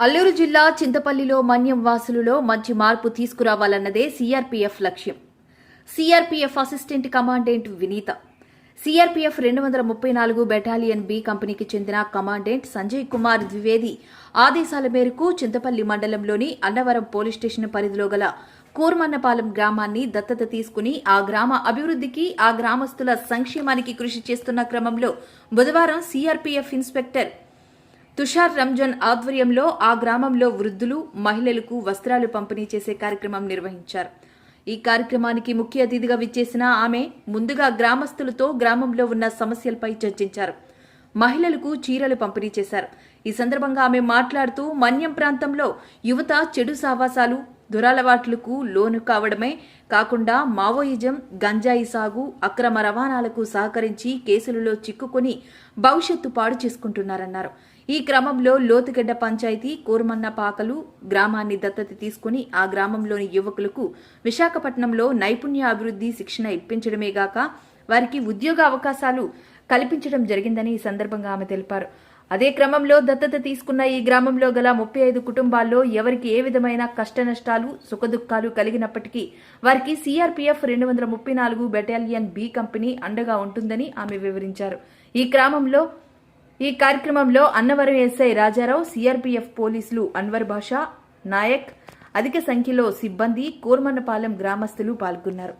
అల్లూరు జిల్లా చింతపల్లిలో మన్యం వాసులలో మంచి మార్పు తీసుకురావాలన్నదే సీఆర్పీఎఫ్ లక్ష్యం. CRPF assistant commandant Vineeta. CRPF రెండు వందల ముప్పై నాలుగు బెటాలియన్ బి కంపెనీకి చెందిన కమాండెంట్ సంజయ్ కుమార్ ద్వివేది ఆదేశాల మేరకు చింతపల్లి మండలంలోని అన్నవరం పోలీస్ స్టేషన్ పరిధిలో గల కూర్మన్నపాలెం గ్రామాన్ని దత్తత తీసుకుని ఆ గ్రామ అభివృద్ధికి ఆ గ్రామస్తుల సంక్షేమానికి కృషి చేస్తున్న క్రమంలో బుధవారం సీఆర్పీఎఫ్ ఇన్స్పెక్టర్ తుషార్ రంజాన్ ఆధ్వర్యంలో ఆ గ్రామంలో వృద్ధులు మహిళలకు వస్త్రాలు పంపిణీ చేసే కార్యక్రమం నిర్వహించారు. ఈ కార్యక్రమానికి ముఖ్య అతిథిగా విచ్చేసిన ఆమె ముందుగా గ్రామస్తులతో గ్రామంలో ఉన్న సమస్యలపై చర్చించారు. మహిళలకు చీరలు పంపిణీ చేశారు. ఈ సందర్భంగా ఆమె మాట్లాడుతూ మన్యం ప్రాంతంలో యువత చెడు సావాసాలు దురలవాట్లకు లోను కావడమే కాకుండా మావోయిజం గంజాయి సాగు అక్రమ రవాణాలకు సహకరించి కేసులలో చిక్కుకొని భవిష్యత్తు పాడు చేసుకుంటున్నారన్నారు. ఈ క్రమంలో లోతుగడ్డ పంచాయతీ కోరమన్న పాకలు గ్రామాన్ని దత్తత తీసుకుని ఆ గ్రామంలోని యువకులకు విశాఖపట్నంలో నైపుణ్య అభివృద్ధి శిక్షణ ఇప్పించడమే గాక వారికి ఉద్యోగ అవకాశాలు కల్పించడం జరిగిందని ఈ సందర్భంగా ఆమె తెలిపారు. అదే క్రమంలో దత్తత తీసుకున్న ఈ గ్రామంలో గల ముప్పై ఐదు కుటుంబాల్లో ఎవరికి ఏ విధమైన కష్టనష్టాలు సుఖదుఖాలు కలిగినప్పటికీ వారికి సీఆర్పీఎఫ్ రెండు వందల ముప్పై నాలుగు బెటాలియన్ బి కంపెనీ అండగా ఉంటుందని ఆమె వివరించారు. ఈ క్రమంలో ఈ కార్యక్రమంలో అన్నవరం ఎస్ఐ రాజారావు సీఆర్పీఎఫ్ పోలీసులు అన్వర్ బాషా నాయక్ అధిక సంఖ్యలో సిబ్బంది కూర్మన్నపాలెం గ్రామస్తులు పాల్గొన్నారు.